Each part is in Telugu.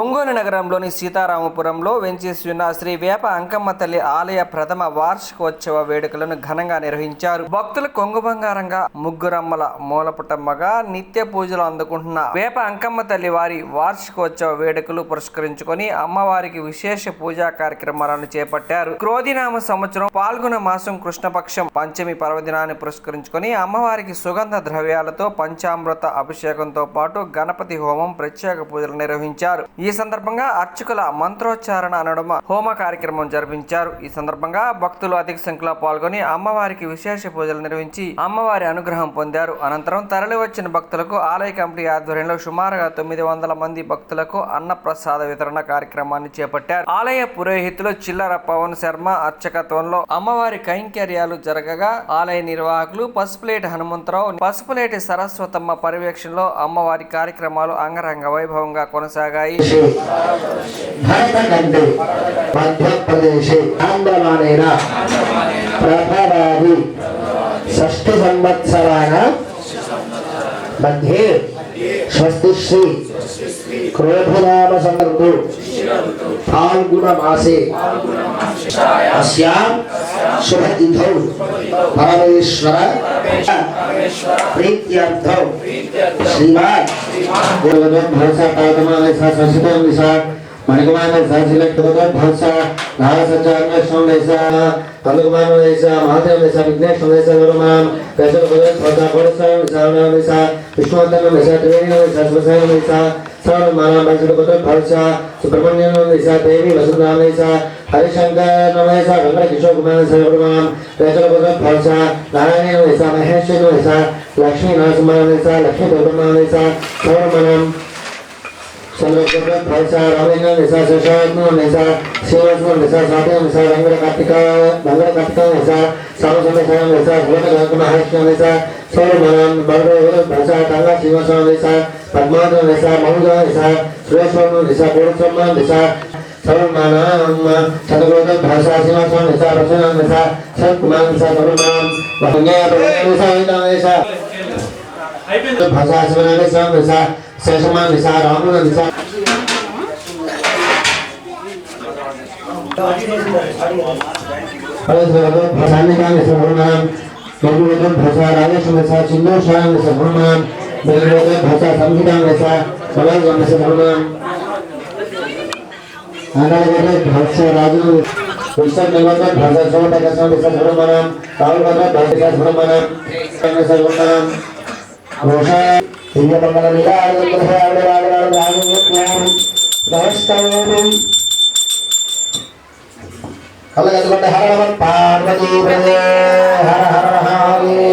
ఒంగోలు నగరంలోని సీతారామపురంలో వెంచేసి శ్రీ వేప అంకమ్మ తల్లి ఆలయ ప్రథమ వార్షికోత్సవ వేడుకలను ఘనంగా నిర్వహించారు. భక్తులు కొంగు బంగారంగా ముగ్గురమ్మల మూలపుటమ్మగా నిత్య పూజలు అందుకుంటున్న వేప అంకమ్మ తల్లి వారి వార్షికోత్సవ వేడుకలు పురస్కరించుకొని అమ్మవారికి విశేష పూజా కార్యక్రమాలను చేపట్టారు. క్రోధినామ సంవత్సరం పాల్గొన మాసం కృష్ణపక్షం పంచమి పర్వదినాన్ని పురస్కరించుకొని అమ్మవారికి సుగంధ ద్రవ్యాలతో పంచామృత అభిషేకంతో పాటు గణపతి హోమం ప్రత్యేక పూజలు నిర్వహించారు. ఈ సందర్భంగా అర్చకుల మంత్రోచ్చారణ నడుమ హోమ కార్యక్రమం జరిపించారు. ఈ సందర్భంగా భక్తులు అధిక సంఖ్యలో పాల్గొని అమ్మవారికి విశేష పూజలు నిర్వహించి అమ్మవారి అనుగ్రహం పొందారు. అనంతరం తరలి వచ్చిన భక్తులకు ఆలయ కమిటీ ఆధ్వర్యంలో సుమారుగా తొమ్మిది వందల మంది భక్తులకు అన్నప్రసాద వితరణ కార్యక్రమాన్ని చేపట్టారు. ఆలయ పురోహితులు చిల్లర పవన్ శర్మ అర్చకత్వంలో అమ్మవారి కైంకర్యాలు జరగగా ఆలయ నిర్వాహకులు పసుపులేటి హనుమంతరావు పసుపులేటి సరస్వతమ్మ పర్యవేక్షణలో అమ్మవారి కార్యక్రమాలు అంగరంగ వైభవంగా కొనసాగాయి. देशे भारत कंदे मध्य प्रदेशे आंदोलने ना प्रथमावी सस्ते संबंध सराना मध्य स्वस्तिश्री क्रोधनाम संगर्भु फाल्गुना मासे अस्याम శుభ ఇధౌ పరమేశ్వర ప్రీత్యర్థౌ. శ్రీమాన్ భరోసా పాదమాలే సా సశితం నిశా మణికుమారే సా శిలక్షతో భరోసా నాగ సంచారణేశ్వరం లేసా కందుకుమారం లేసా మహాదేవ లేసా విఘ్నేశ్వరం లేసా గురుమానం పెద్దలు భగవత్ భరోసా భరోసా విశాలం లేసా విష్ణువర్ధనం లేసా త్రివేణి లేసా శివసేన లేసా సర్వమానం భరోసా సుబ్రహ్మణ్యం లేసా దేవి వసుధాం లేసా देसा सर्व माना बंसुर भगवत भरसा सुब्रमण्य में देसा देवी वसुंधरा में देसा हरिशंकर नमेसा गंगा किशोर कुमार से गुरुमान कैसे भगवत भरसा नारायण में देसा महेश में देसा लक्ष्मी नरसिंह में देसा लक्ष्मी देवता में देसा सर्व मनम चंद्रप्रभ भरसा रामेन्द्र निशा शशात्म निशा शिवस्म निशा साध्य निशा रंगड़ कार्तिका रंगड़ कार्तिका निशा साम समय समय निशा भगवत गंग महाष्ण निशा सर्व मनम बलदेव भरसा गंगा शिवस्म निशा पद्माद निशा महुजा निशा सुरेश्वर निशा गुरुस्म निशा सर्वमानाम् शतकोदभाषासिमा स्वामिसा रचनामिसा सत्कुमांसा सर्वमाम् वहन्याप्रवेशा भाषासिमनानि स्वामिसा शेषमानिसा रामनमिसा भाषानिकानि सर्वमाम् बहुवचन भाषा राजेशमिसा चिन्नोषानि सर्वमाम् बहुवचन भाषा संहितामिसा समाजमिसा सर्वमाम् अनावरण भाष्य राजू पुस्तक निबंधन भाषा सर्व प्रकाशन पुस्तक सर्व मनाम काल करना भाषा सर्व मनाम कांग्रेस सर्व मनाम रोशा इंद्र बंगला निला आनंद है आनंद आनंद आनंद आनंद क्लाम नमस्कारम कलगत बंद हर नमः पार्वती प्रदे हर हर हर हरे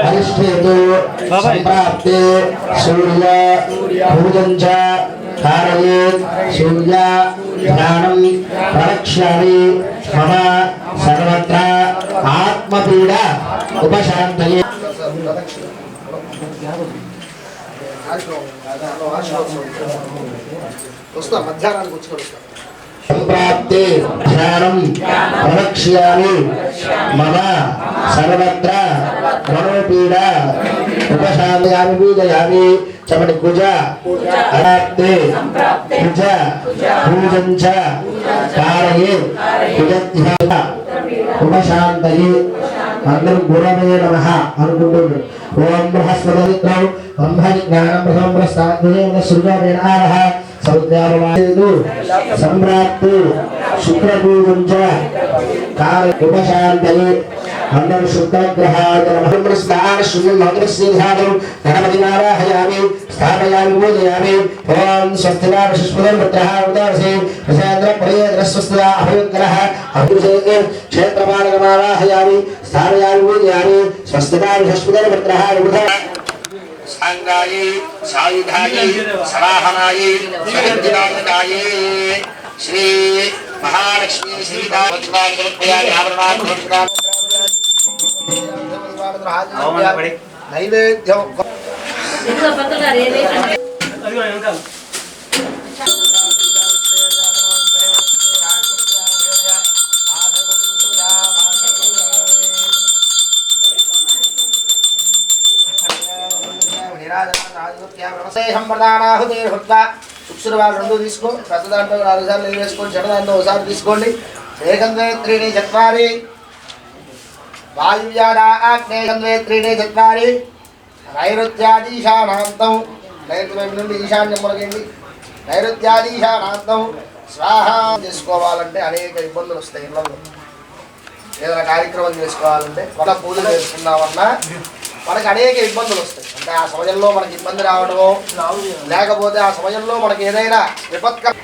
అరిష్టేతు సంప్రాప్తే సూర్య భూజం చ కారయేత్ సూర్య ధ్యానం ప్రవక్ష్యామి మమ సర్వత్ర ఆత్మపీడ ఉపశాంతయే వస్తా మధ్యాహ్నానికి వచ్చి కలుస్తా సంప్రాప్తి ధ్యానం ప్రవక్ష్యామి మమ సర్వత్ర మనోపీడ ఉపశాంతయామి పూజయామి. చమటి కుజ అరాప్తే కుజ పూజం చ కారయే కుజధ్యాన ఉపశాంతయే. అందరూ గురవే నమ అనుకుంటున్నారు ఓం బృహస్పతిత్వం బ్రహ్మ జ్ఞానం ప్రథమ ಸೌಖ್ಯವಾದೆಂದು ಸಂಭ್ರಾಪ್ತಿ ಶುಕ್ರಪೂಜಂಚ ಕಾಲ ಉಪಶಾಂತನೆ अंदर शुद्ध ग्रहाद नमः। स्नान शुद्ध मंत्र सिंहादम गणपति नारायणामि स्थापयामि, पूजयामि। ओम स्वस्तिना विश्वदन भद्रः, उदारसे प्रसाद्र प्रयद्र स्वस्तिना अभयग्रह अभिषेके क्षेत्रपाल नारायणामि स्थापयामि, पूजयामि। स्वस्तिना विश्वदन भद्रः उदारसे సాంగాయే సాయుధాయే సవాహనాయే స్వగంధినాయకాయే శ్రీ మహాలక్ష్మీ శ్రీదాయ ఆభరణాలు ఆజ్ఞాప్య నైవేద్యం ఇదిగో పక్కన శుక్రవారం రెండు తీసుకో పెద్ద దాంట్లో నాలుగు సార్లు వేసుకోండి చెడ్డ దాంట్లో ఒకసారి తీసుకోండి. ఏకంద్రే త్రీణి చత్వారి. వాయువ్యానా త్రీణి చత్వారి. నైరుత్యాదీశానాంతం. నైరుతి వైపు నుండి ఈశాన్యం మొలగండి నైరుత్యాదీశానాంతం. స్వాహ చేసుకోవాలంటే అనేక ఇబ్బందులు వస్తాయి ఇళ్ళల్లో ఏదైనా కార్యక్రమం చేసుకోవాలంటే మన పూజలు చేసుకున్నామన్నా మనకు అనేక ఇబ్బందులు వస్తాయి. అంటే ఆ సమయంలో మనకి ఇబ్బంది రావడమో లేకపోతే ఆ సమయంలో మనకి ఏదైనా విపత్కర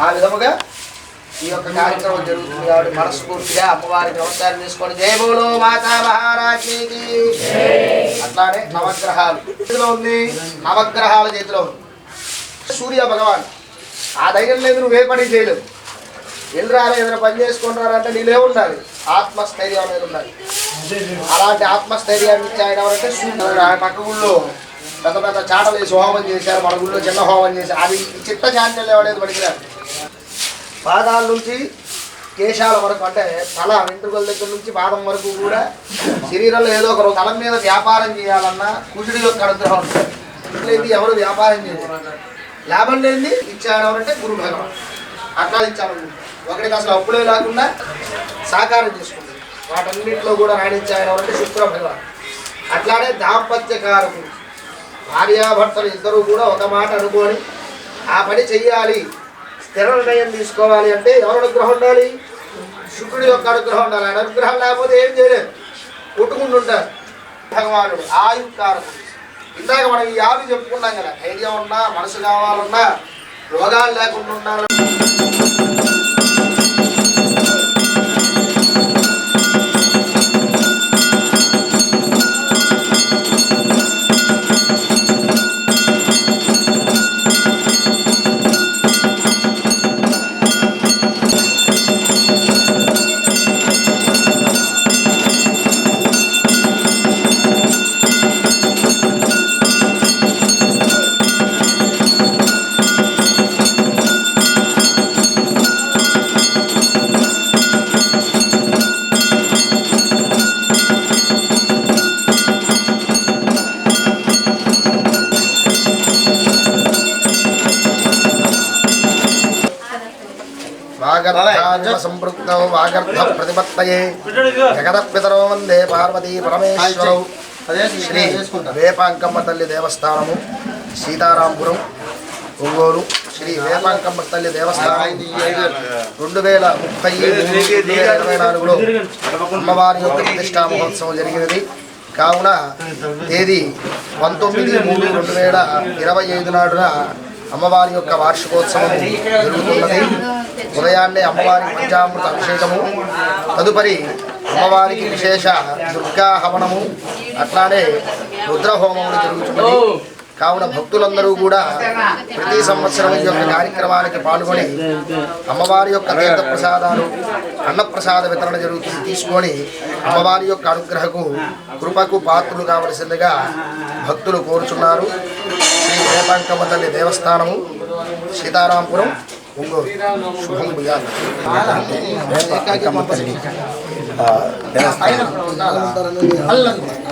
ఆ విధముగా ఈ యొక్క కార్యక్రమం జరుగుతుంది కాబట్టి మనస్ఫూర్తిగా అమ్మవారి నమస్కారం చేసుకొని జయ మాతా మహారాజ్ఞికి అట్లానే నవగ్రహాలు. చేతిలో ఉంది నవగ్రహాల చేతిలో ఉంది. సూర్య భగవాన్ ఆ ధైర్యం లేదు నువ్వు ఏ పని చేయలేవు. వెళ్ళరారా ఏదైనా పని చేసుకుంటున్నారంటే నీళ్ళే ఉండాలి ఆత్మస్థైర్యం అనేది ఉండాలి. అలాంటి ఆత్మస్థైర్యాన్ని ఇచ్చి ఆయన ఎవరంటే సూర్యుడు ఆయన పక్క గుళ్ళో పెద్ద పెద్ద చాటలు వేసి హోమం చేశారు. మన గుళ్ళో చిన్న హోమం చేశారు. అది చిత్త చాంచల్యం అనేది పనికిరాదు పాదాల నుంచి కేశాల వరకు అంటే తల వెంట్రుకల దగ్గర నుంచి పాదం వరకు కూడా శరీరంలో ఏదో ఒక తల మీద వ్యాపారం చేయాలన్నా కుజుడి యొక్క అనుగ్రహం ఉంటుంది. ఇట్లయితే ఎవరు వ్యాపారం చేయలేదు లాభం లేనిది ఇచ్చాడు ఎవరంటే గురు భగవాన్ అట్లా ఇచ్చాను ఒకరికి అసలు అప్పుడే లేకుండా సాకారం చేసుకుంటుంది వాటన్నింటిలో కూడా రాణించాయన అంటే శుక్ర భగవాన్ అట్లానే దాంపత్యకారకుడు. భార్యాభర్తలు ఇద్దరు కూడా ఒక మాట అనుకొని ఆ పని చెయ్యాలి. స్థిర నిర్ణయం తీసుకోవాలి అంటే ఎవరి అనుగ్రహం ఉండాలి? శుక్రుడి యొక్క అనుగ్రహం ఉండాలి. ఆయన అనుగ్రహం లేకపోతే ఏం చేయలేదు కొట్టుకుంటుంటారు. భగవానుడు ఆయుకారకుడు ఇందాక మనం ఈ ఆవి చెప్పుకున్నాం కదా ధైర్యం ఉన్నా మనసు కావాలన్నా రోగాలు లేకుండా ఉండాలి సంపృక్తౌ ప్రతిపత్తయే ప్రతిపత్తయే జగదపితరో వందే పార్వతీ పరమేశ్వరౌ. శ్రీ వేపాంకమ్మ తల్లి దేవస్థానము సీతారాంపురం ఒంగోలు. శ్రీ వేపాంకమ్మ తల్లి దేవస్థానం రెండు వేల ముప్పై రెండు వేల ఇరవై నాలుగులో అమ్మవారి యొక్క ప్రతిష్టా మహోత్సవం జరిగినది. కావున తేదీ పంతొమ్మిది మూడు రెండు వేల ఇరవై ఐదు నాడున అమ్మవారి యొక్క వార్షికోత్సవం జరుగుతున్నది. ఉదయాన్నే అమ్మవారి పంచామృత అభిషేకము తదుపరి అమ్మవారికి విశేష దుర్గా హవనము అట్లానే రుద్రహోమములు జరుగుతున్నది. కావున భక్తులందరూ కూడా ప్రతి సంవత్సరం ఈ యొక్క కార్యక్రమానికి పాల్గొని అమ్మవారి యొక్క తీర్థ ప్రసాదాలు అన్నప్రసాద వితరణ జరుగుతుంది. తీసుకొని అమ్మవారి యొక్క అనుగ్రహకు కృపకు పాత్రులు కావలసిందిగా భక్తులు కోరుచున్నారు. శ్రీ వేపాంకమ్మ దేవస్థానము సీతారాంపురం. ఒంగోలు శుభం భుజాలు దేవస్థానం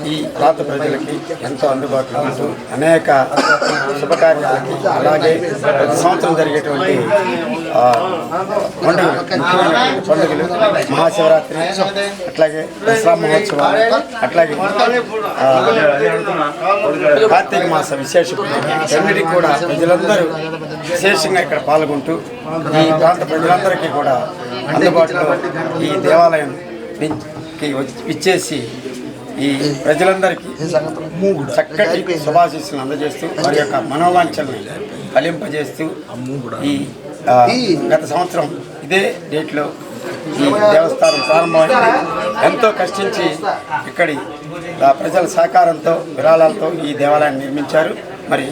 ఈ ప్రాంత ప్రజలకి ఎంతో అందుబాటులో ఉంటూ అనేక శుభకార్యాలకి అలాగే ప్రతి సంవత్సరం జరిగేటువంటి పండుగలు ముఖ్యమైన పండుగలు మహాశివరాత్రి అట్లాగే దసరా మహోత్సవాలు అట్లాగే కార్తీక మాస విశేష అన్నిటికీ కూడా ప్రజలందరూ విశేషంగా ఇక్కడ పాల్గొంటూ ఈ ప్రాంత ప్రజలందరికీ కూడా అందుబాటులో ఈ దేవాలయం ఇచ్చేసి ఈ ప్రజలందరికీ చక్కటి శుభాశీస్సులు అందజేస్తూ వారి యొక్క మనోవాంఛల్ని ఫలింపజేస్తూ ఈ గత సంవత్సరం ఇదే డేట్లో ఈ దేవస్థానం ప్రారంభమైంది. ఎంతో కష్టించి ఇక్కడి ప్రజల సహకారంతో విరాళాలతో ఈ దేవాలయాన్ని నిర్మించారు. మరి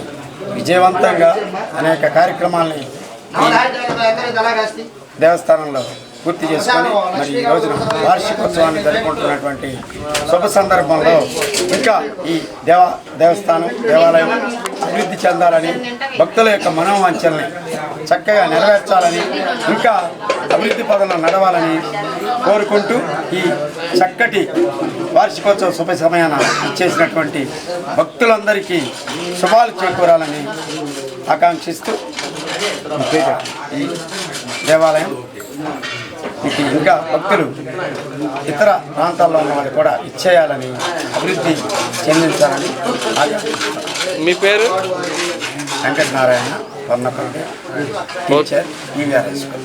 విజయవంతంగా అనేక కార్యక్రమాలని దేవస్థానంలో పూర్తి చేసుకొని మరి ఈ రోజున వార్షికోత్సవాన్ని జరుపుకుంటున్నటువంటి శుభ సందర్భంలో ఇంకా ఈ దేవ దేవస్థానం దేవాలయం అభివృద్ధి చెందాలని భక్తుల యొక్క మనోవాంఛల్ని చక్కగా నెరవేర్చాలని ఇంకా అభివృద్ధి పదంలో నడవాలని కోరుకుంటూ ఈ చక్కటి వార్షికోత్సవ శుభ సమయాన ఇచ్చేసినటువంటి భక్తులందరికీ శుభాలు చేకూరాలని ఆకాంక్షిస్తూ ఈ దేవాలయం ఇంకా భక్తులు ఇతర ప్రాంతాల్లో ఉన్న వాళ్ళు కూడా ఇచ్చేయాలని అభివృద్ధి చెందించాలని మీ పేరు? Venkatanarayana Varnapalli teacher EVR high school.